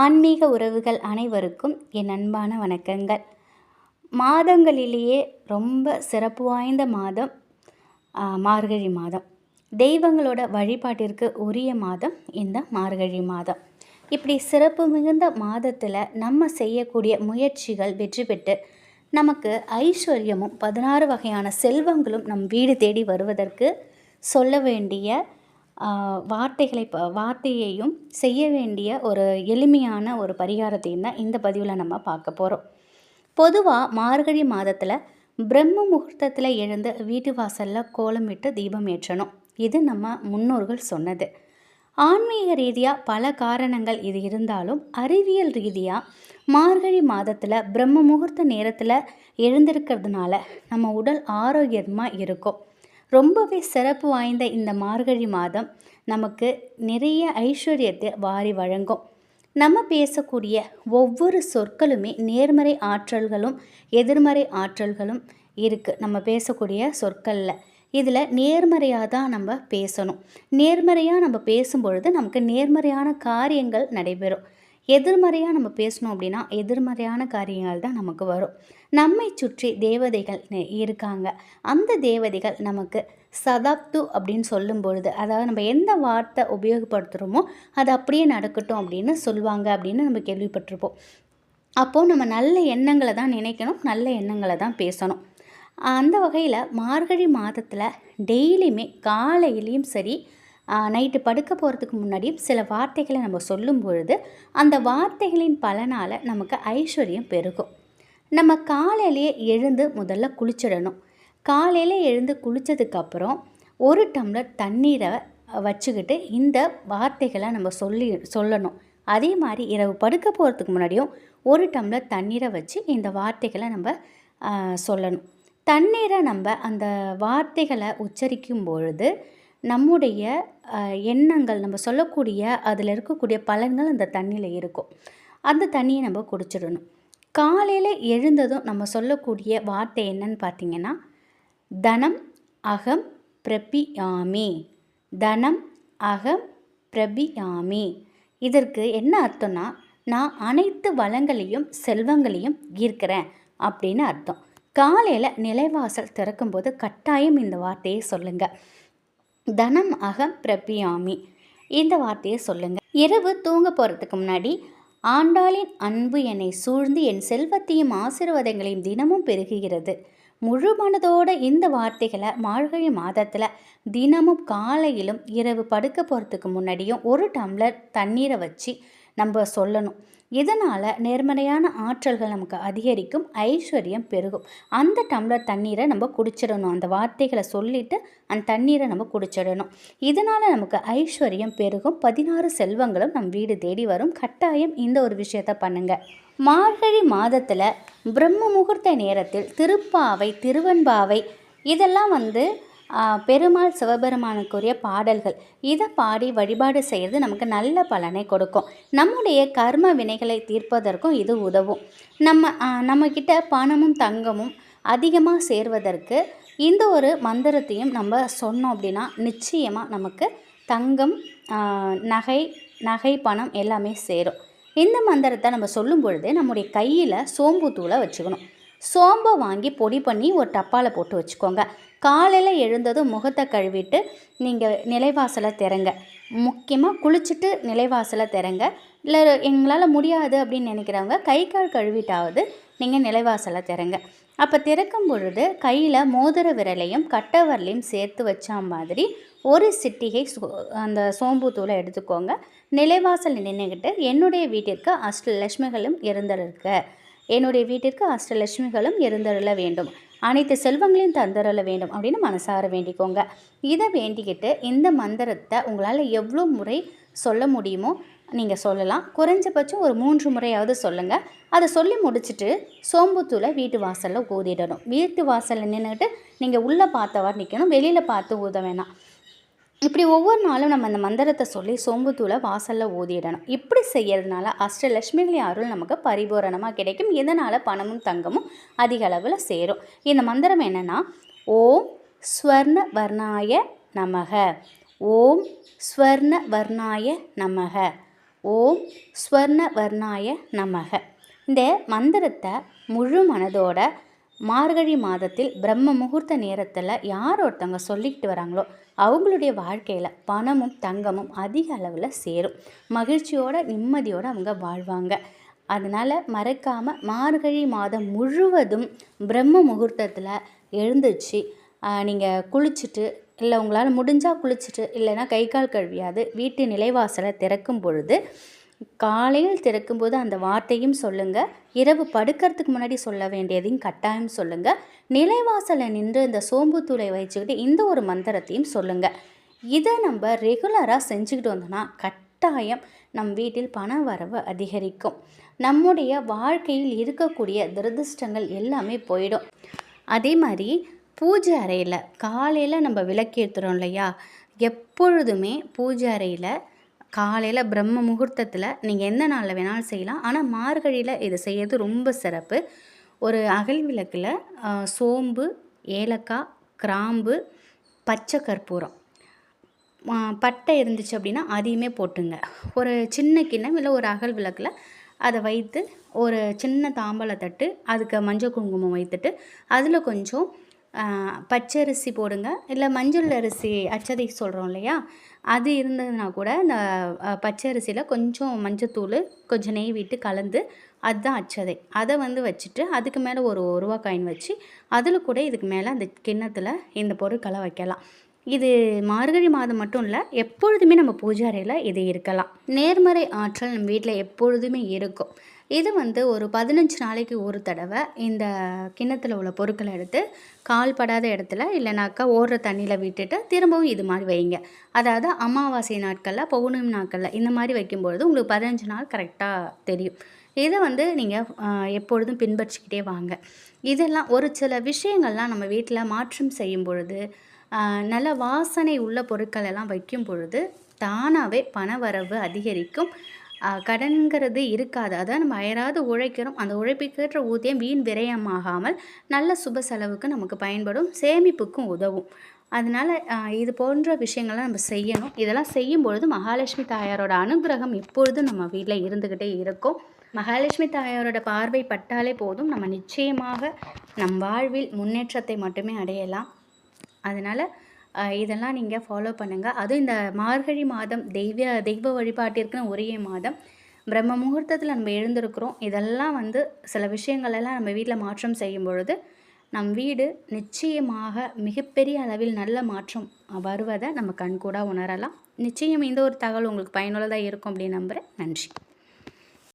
ஆன்மீக உறவுகள் அனைவருக்கும் என் அன்பான வணக்கங்கள். மாதங்களிலேயே ரொம்ப சிறப்பு வாய்ந்த மாதம் மார்கழி மாதம். தெய்வங்களோட வழிபாட்டிற்கு உரிய மாதம் இந்த மார்கழி மாதம். இப்படி சிறப்பு மிகுந்த மாதத்தில் நம்ம செய்யக்கூடிய முயற்சிகள் வெற்றி பெற்று நமக்கு ஐஸ்வர்யமும் பதினாறு வகையான செல்வங்களும் நம் வீடு தேடி வருவதற்கு சொல்ல வேண்டிய வார்த்தைகளை ப- வார்த்தையையும் செய்ய வேண்டிய ஒரு எளிமையான ஒரு பரிகாரத்தையும் தான் இந்த பதிவில் நம்ம பார்க்க போகிறோம் பொதுவாக மார்கழி மாதத்தில் பிரம்ம முகூர்த்தத்தில் எழுந்து வீட்டு வாசலில் கோலமிட்டு தீபம் ஏற்றணும். இது நம்ம முன்னோர்கள் சொன்னது. ஆன்மீக ரீதியாக பல காரணங்கள் இது இருந்தாலும் அறிவியல் ரீதியாக மார்கழி மாதத்தில் பிரம்ம முகூர்த்த நேரத்தில் எழுந்திருக்கிறதுனால நம்ம உடல் ஆரோக்கியமாக இருக்கும். ரொம்பவே சிறப்பு வாய்ந்த இந்த மார்கழி மாதம் நமக்கு நிறைய ஐஸ்வர்யத்தை வாரி வழங்கும். நம்ம பேசக்கூடிய ஒவ்வொரு சொற்களுமே நேர்மறை ஆற்றல்களும் எதிர்மறை ஆற்றல்களும் இருக்குது நம்ம பேசக்கூடிய சொற்களில். இதில் நேர்மறையாக தான் நம்ம பேசணும். நேர்மறையாக நம்ம பேசும்பொழுது நமக்கு நேர்மறையான காரியங்கள் நடைபெறும். எதிர்மறையாக நம்ம பேசணும் அப்படின்னா எதிர்மறையான காரியங்கள் தான் நமக்கு வரும். நம்மை சுற்றி தேவதைகள் இருக்காங்க. அந்த தேவதைகள் நமக்கு சதாப்து அப்படின்னு சொல்லும் பொழுது அதாவது நம்ம எந்த வார்த்தை உபயோகப்படுத்துகிறோமோ அது அப்படியே நடக்கட்டும் அப்படின்னு சொல்லுவாங்க அப்படின்னு நம்ம கேள்விப்பட்டிருப்போம். அப்போது நம்ம நல்ல எண்ணங்களை தான் நினைக்கணும் நல்ல எண்ணங்களை தான் பேசணும். அந்த வகையில் மார்கழி மாதத்தில் டெய்லியுமே காலையிலையும் சரி நைட்டு படுக்க போகிறதுக்கு முன்னாடியும் சில வார்த்தைகளை நம்ம சொல்லும் பொழுது அந்த வார்த்தைகளின் பலனால் நமக்கு ஐஸ்வர்யம் பெருகும். நம்ம காலையிலேயே எழுந்து முதல்ல குளிச்சிடணும். காலையில் எழுந்து குளித்ததுக்கப்புறம் ஒரு டம்ளர் தண்ணீரை வச்சுக்கிட்டு இந்த வார்த்தைகளை நம்ம சொல்லி சொல்லணும். அதே மாதிரி இரவு படுக்க போகிறதுக்கு முன்னாடியும் ஒரு டம்ளர் தண்ணீரை வச்சு இந்த வார்த்தைகளை நம்ம சொல்லணும். தண்ணீரை நம்ம அந்த வார்த்தைகளை உச்சரிக்கும் பொழுது நம்முடைய எண்ணங்கள் நம்ம சொல்லக்கூடிய அதில் இருக்கக்கூடிய பலன்கள் அந்த தண்ணியில் இருக்கும். அந்த தண்ணியை நம்ம குடிச்சிடணும். காலையில் எழுந்ததும் நம்ம சொல்லக்கூடிய வார்த்தை என்னன்னு பார்த்தீங்கன்னா தனம் அகம் பிரபியாமி. தனம் அகம் பிரபியாமி. இதற்கு என்ன அர்த்தம்னா நான் அனைத்து வளங்களையும் செல்வங்களையும் ஈர்க்கிறேன் அப்படின்னு அர்த்தம். காலையில் நிலைவாசல் திறக்கும்போது கட்டாயம் இந்த வார்த்தையை சொல்லுங்கள் தனம் அகம் பிரபியாமி. இந்த வார்த்தையை சொல்லுங்கள் இரவு தூங்க போகிறதுக்கு முன்னாடி ஆண்டாளின் அன்பு என்னை சூழ்ந்து என் செல்வத்தையும் ஆசீர்வாதங்களையும் தினமும் பெருகுகிறது. முழு மனதோட இந்த வார்த்தைகளை மார்கழி மாதத்தில் தினமும் காலையிலும் இரவு படுக்க போகிறதுக்கு முன்னாடியும் ஒரு டம்ளர் தண்ணீரை வச்சு நம்ம சொல்லணும். இதனால் நேர்மறையான ஆற்றல்கள் நமக்கு அதிகரிக்கும் ஐஸ்வர்யம் பெருகும். அந்த டம்ளர் தண்ணீரை நம்ம குடிச்சிடணும். அந்த வார்த்தைகளை சொல்லிட்டு அந்த தண்ணீரை நம்ம குடிச்சிடணும். இதனால் நமக்கு ஐஸ்வர்யம் பெருகும். பதினாறு செல்வங்களும் நம் வீடு தேடி வரும். கட்டாயம் இந்த ஒரு விஷயத்த பண்ணுங்கள் மார்கழி மாதத்தில் பிரம்ம முகூர்த்த நேரத்தில் திருப்பாவை திருவன்பாவை இதெல்லாம் வந்து பெருமாள் சிவபெருமானுக்குரிய பாடல்கள். இதை பாடி வழிபாடு செய்கிறது நமக்கு நல்ல பலனை கொடுக்கும். நம்முடைய கர்ம வினைகளை தீர்ப்பதற்கும் இது உதவும். நம்ம நம்மக்கிட்ட பணமும் தங்கமும் அதிகமாக சேர்வதற்கு இந்த ஒரு மந்திரத்தையும் நம்ம சொன்னோம் அப்படின்னா நிச்சயமாக நமக்கு தங்கம் நகை நகை பணம் எல்லாமே சேரும். இந்த மந்திரத்தை நம்ம சொல்லும் பொழுது நம்முடைய கையில் சோம்பு தூளை வச்சுக்கணும். சோம்பை வாங்கி பொடி பண்ணி ஒரு டப்பாவில் போட்டு வச்சுக்கோங்க. காலையில் எழுந்ததும் முகத்தை கழுவிட்டு நீங்கள் நிலைவாசலை திறங்க. முக்கியமாக குளிச்சுட்டு நிலைவாசலை திறங்க. இல்லை எங்களால் முடியாது அப்படின்னு நினைக்கிறவங்க கை கால் கழுவிட்டாவது நீங்கள் நிலைவாசலை திறங்க. அப்போ திறக்கும் பொழுது கையில் மோதிர விரலையும் கட்டவரலையும் சேர்த்து வச்ச மாதிரி ஒரு சிட்டிகை சோ அந்த சோம்பு தூளை எடுத்துக்கோங்க. நிலைவாசல் நின்றுக்கிட்டு என்னுடைய வீட்டிற்கு அஷ்டலட்சுமிகளும் இருக்குது என்னுடைய வீட்டிற்கு அஷ்டலட்சுமிகளும் இருந்தருள வேண்டும். அனைத்து செல்வங்களையும் தந்தருள வேண்டும் அப்படின்னு மனசார வேண்டிக்கோங்க. இதை வேண்டிக்கிட்டு இந்த மந்திரத்தை உங்களால் எவ்வளோ முறை சொல்ல முடியுமோ நீங்கள் சொல்லலாம். குறைஞ்சபட்சம் ஒரு மூன்று முறையாவது சொல்லுங்கள் அதை சொல்லி முடிச்சுட்டு சோம்புத்தூளை வீட்டு வாசலில் ஊதிடணும். வீட்டு வாசலில் நின்றுட்டு நீங்கள் உள்ளே பார்த்தவாறு நிற்கணும் வெளியில் பார்த்து ஊத வேணாம். இப்படி ஒவ்வொரு நாளும் நம்ம அந்த மந்திரத்தை சொல்லி சோம்புத்தூளை வாசலில் ஊதிடணும். இப்படி செய்யறதுனால அஷ்டலட்சுமிகளை அருள் நமக்கு பரிபூரணமாக கிடைக்கும். இதனால் பணமும் தங்கமும் அதிக அளவில் சேரும். இந்த மந்திரம் என்னென்னா ஓம் ஸ்வர்ண வர்ணாய நமக. ஓம் ஸ்வர்ண வர்ணாய நமக. ஓம் ஸ்வர்ண வர்ணாய நமக. இந்த மந்திரத்தை முழு மனதோட மார்கழி மாதத்தில் பிரம்ம முகூர்த்த நேரத்தில் யார் ஒருத்தவங்க சொல்லிக்கிட்டு வராங்களோ அவங்களுடைய வாழ்க்கையில் பணமும் தங்கமும் அதிக அளவில் சேரும். மகிழ்ச்சியோட நிம்மதியோடு அவங்க வாழ்வாங்க. அதனால் மறக்காமல் மார்கழி மாதம் முழுவதும் பிரம்ம முகூர்த்தத்தில் எழுந்துச்சு. நீங்கள் குளிச்சுட்டு இல்லை உங்களால் முடிஞ்சால் குளிச்சுட்டு இல்லைன்னா கை கால் கழுவியாது வீட்டு நிலைவாசலை திறக்கும் பொழுது காலையில் திறக்கும்போது அந்த வார்த்தையும் சொல்லுங்கள் இரவு படுக்கிறதுக்கு முன்னாடி சொல்ல வேண்டியதையும் கட்டாயம் சொல்லுங்கள் நிலைவாசலை நின்று இந்த சோம்புத்தூளை வச்சுக்கிட்டு இந்த ஒரு மந்திரத்தையும் சொல்லுங்கள் இதை நம்ம ரெகுலராக செஞ்சுக்கிட்டு வந்தோம்னா கட்டாயம் நம் வீட்டில் பண வரவு அதிகரிக்கும். நம்முடைய வாழ்க்கையில் இருக்கக்கூடிய துரதிருஷ்டங்கள் எல்லாமே போயிடும். அதே மாதிரி பூஜை அறையில் காலையில் நம்ம விளக்கேற்றுறோம் இல்லையா? எப்பொழுதுமே பூஜை அறையில் காலையில் பிரம்ம முகூர்த்தத்தில் நீங்கள் எந்த நாளில் வேணாலும் செய்யலாம். ஆனால் மார்கழியில் இதை செய்யறது ரொம்ப சிறப்பு. ஒரு அகல் விளக்கில் சோம்பு ஏலக்காய் கிராம்பு பச்சை கற்பூரம். பட்டை இருந்துச்சு அப்படின்னா அதையுமே போட்டுங்க. ஒரு சின்ன கிண்ணம் இல்லை ஒரு அகல் விளக்கில் அதை வைத்து ஒரு சின்ன தாம்பலை தட்டு அதுக்கு மஞ்சள் குங்குமம் வைத்துட்டு அதில் கொஞ்சம் பச்சரிசி போடுங்க. இல்லை மஞ்சள் அரிசி அச்சதை சொல்கிறோம் இல்லையா? அது இருந்ததுன்னா கூட இந்த பச்சரிசியில் கொஞ்சம் மஞ்சத்தூள் கொஞ்சம் நெய் விட்டு கலந்து அதுதான் அச்சதை. அதை வந்து வச்சுட்டு அதுக்கு மேலே ஒரு ரூபா காயின் வச்சு அதில் கூட இதுக்கு மேலே அந்த கிண்ணத்தில் இந்த பொருட்களை வைக்கலாம். இது மார்கழி மாதம் மட்டும் இல்லை எப்பொழுதுமே நம்ம பூஜாரையில் இது இருக்கலாம். நேர்மறை ஆற்றல் நம்ம வீட்டில் எப்பொழுதுமே இருக்கும். இது வந்து ஒரு பதினஞ்சு நாளைக்கு ஒரு தடவை இந்த கிண்ணத்தில் உள்ள பொருட்களை எடுத்து கால் படாத இடத்துல இல்லைனாக்கா ஓடுற தண்ணியில் விட்டுட்டு திரும்பவும் இது மாதிரி வைங்க. அதாவது அமாவாசை நாட்களில் பௌர்ணமி நாட்களில் இந்த மாதிரி வைக்கும்பொழுது உங்களுக்கு பதினஞ்சு நாள் கரெக்டாக தெரியும். இதை வந்து நீங்கள் எப்பொழுதும் பின்பற்றிக்கிட்டே வாங்க. இதெல்லாம் ஒரு சில விஷயங்கள்லாம் நம்ம வீட்டில் மாற்றம் செய்யும் பொழுது நல்ல வாசனை உள்ள பொருட்கள் எல்லாம் வைக்கும் பொழுது தானாகவே பணவரவு அதிகரிக்கும். கடன்கிறது இருக்காது. அதான் நம்ம அயராது உழைக்கிறோம். அந்த உழைப்புக்கேற்ற ஊதியம் வீண் விரயமாகாமல் நல்ல சுப செலவுக்கு நமக்கு பயன்படும் சேமிப்புக்கும் உதவும். அதனால் இது போன்ற விஷயங்கள்லாம் நம்ம செய்யணும். இதெல்லாம் செய்யும் பொழுது மகாலட்சுமி தாயாரோட அனுகிரகம் எப்பொழுதும் நம்ம வீட்டில் இருந்துக்கிட்டே இருக்கும். மகாலட்சுமி தாயாரோட பார்வை பட்டாலே போதும். நம்ம நிச்சயமாக நம் வாழ்வில் முன்னேற்றத்தை மட்டுமே அடையலாம். அதனால் இதெல்லாம் நீங்கள் ஃபாலோ பண்ணுங்கள் அதுவும் இந்த மார்கழி மாதம் தெய்வ தெய்வ வழிபாட்டிற்குன்னு ஒரே மாதம். பிரம்ம முகூர்த்தத்தில் நம்ம எழுந்திருக்கிறோம். இதெல்லாம் வந்து சில விஷயங்களெல்லாம் நம்ம வீட்டில் மாற்றம் செய்யும் பொழுது நம் வீடு நிச்சயமாக மிகப்பெரிய அளவில் நல்ல மாற்றம் வருவதை நம்ம கண்கூடாக உணரலாம். நிச்சயம் இந்த ஒரு தகவல் உங்களுக்கு பயனுள்ளதாக இருக்கும் அப்படின்னு நம்புகிறேன் நன்றி.